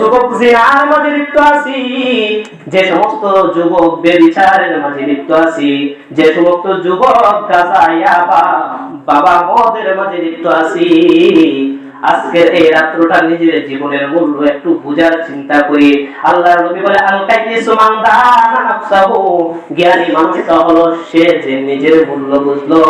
যুবক মাঝে লিপ্ত আছি, যে সমস্ত যুবক বেবিচারের মাঝে লিপ্ত আছি, যে সমস্ত যুবক বাবা মদের মাঝে লিপ্ত আছি। আজকের এই রাত্রটা নিজের জীবনের মূল্য একটু বুঝার চিন্তা করি। আল্লাহর নবী বলে জ্ঞানী মানুষটা হলো সে যে নিজের মূল্য বুঝলো।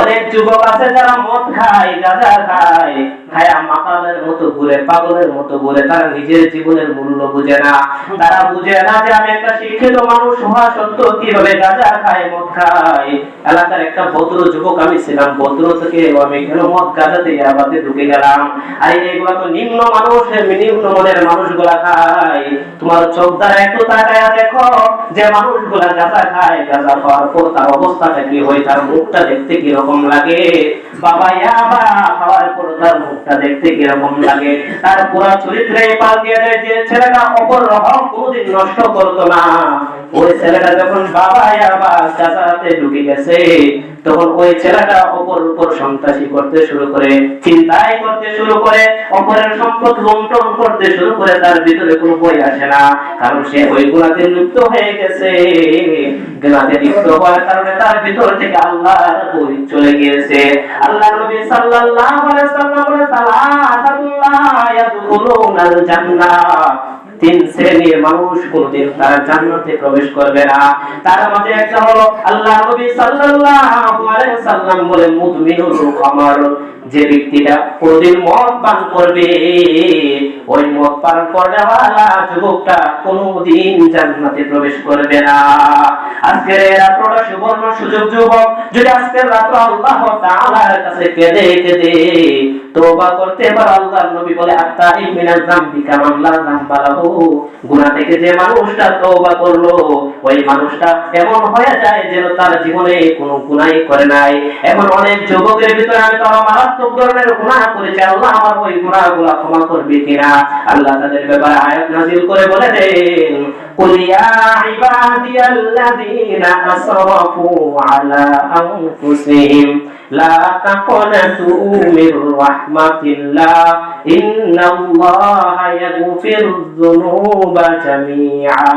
অনেক যুবক আছে যারা মদ খায়, গাঁজা খায়। খায়া মাতালের মতো ঘুরে পাগলের মতো ঘুরে তারা নিজের জীবনের মূল্য বুঝে না। তারা বুঝে না যে আমি একটা শিক্ষিত মানুষ হওয়া সত্ত্বেও কীভাবে গাঁজা খায়, মদ খায়। এলাকার একটা ভদ্র যুবক আমি ছিলাম, ভদ্র থেকে আমি কেন মদ গাঁজা দিয়ে আবাদে ঢুকে গেলাম? আর, এগুলা তো নিম্ন মানুষ নিম্ন মনের মানুষগুলা খায়। তোমার চোখ দ্বারা একটু দেখো, যে মানুষগুলা গাঁজা খায়, গাঁজা খাওয়ার পর তার অবস্থাটা কি হয়, তার মুখটা দেখতে কি রকম লাগে? বাবা ইয়াবা খাওয়ার পর তার মুখটা দেখতে কীরকম লাগে? তার পুরা চরিত্রে পাল দিয়ে দেয় যে ছেলেটা অপর রকম কোনোদিন নষ্ট করতো না। ওই ছেলেটা যখন বাবা ইয়াবা গাঁজাতে ঢুকে গেছে, তখন ওই ছেলেটা অপর উপর সন্ত্রাসী করতে শুরু করে, চিন্তাই করতে শুরু করে, অপরের সম্পদ লুণ্ঠন করতে শুরু করে, তার ভিতরে কোনো বই আসে না, কারণ সে ওই গুণাতে লিপ্ত হয়ে গেছে। গুণাতে লিপ্ত হওয়ার কারণে তার ভিতর থেকে আল্লাহর বই চলে গিয়েছে। আল্লাহ নবী সাল্লাল্লাহু আলাইহি সাল্লাম বলে সালাতুল্লাহ ইয়াদখুলুনাল জান্নাহ। তিন শ্রেণির মানুষ কোনদিন তারা জান্নাতে প্রবেশ করবে না। তার মধ্যে একটা হলো আল্লাহ নবী সাল্লাল্লাহু আলাইহি সাল্লাম বলে, মুদমিনুল খামার। যে ব্যক্তিটা কোনদিন মদ পান করবে, ওই মদ পান করেওয়ালা যুবকটা কোনদিন জান্নাতে প্রবেশ করবে না। আজকের এই সুবর্ণ সুযোগ যুবক, যদি আজকের আল্লাহ তাআলার কাছে কেঁদে কেঁদে করতে পারো, আল্লাহর নবী বলে থেকে যে মানুষটা তওবা করল, ওই মানুষটা এমন হয়ে যায় যেন তার জীবনে কোনো গুনাহই করে নাই। এমন অনেক যুবকের ভিতরে আমি তো মারাত্মক ধরনের করেছে, আল্লাহ আমার ওই গুনাহগুলো ক্ষমা করবে কিনা? আল্লাহ তাদের ব্যাপারে আয়াত নাজিল করে বলে দেন قل يا عبادي الذين أسرفوا على أنفسهم لا تقنطوا من رحمة الله إن الله يغفر الذنوب جميعا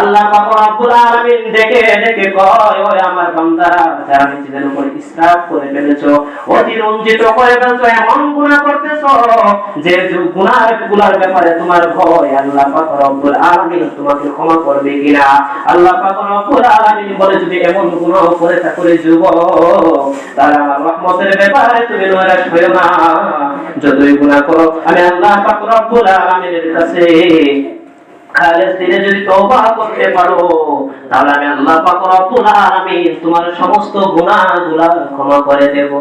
আল্লাহ পাক রব্বুল আলামিন দেখে দেখে কয় ওই আমার বান্দারা যারা নিজেদের উপর ইসরাফ করে ফেলেছো অতিরঞ্জিত করে ফেলছো এমন গুনাহ করতেছো যে গুনার গুনার ব্যাপারে তোমার ভয় আল্লাহ পাক রব্বুল আলামিন তোমাকে ক্ষমা করবে কিনা? আল্লাহ বলে, যদি এমন গুনাহ করে থাকো রে যুবক তাহলে আমার রহমতের ব্যাপারে তুমি নৈরাশ হইও না। যতই করো আমি আল্লাহ পাক রব্বুল আলামিনের কাছে যদি করতে পারো, তাহলে আমি তোমার সমস্ত গুনাহগুলা ক্ষমা করে দেব।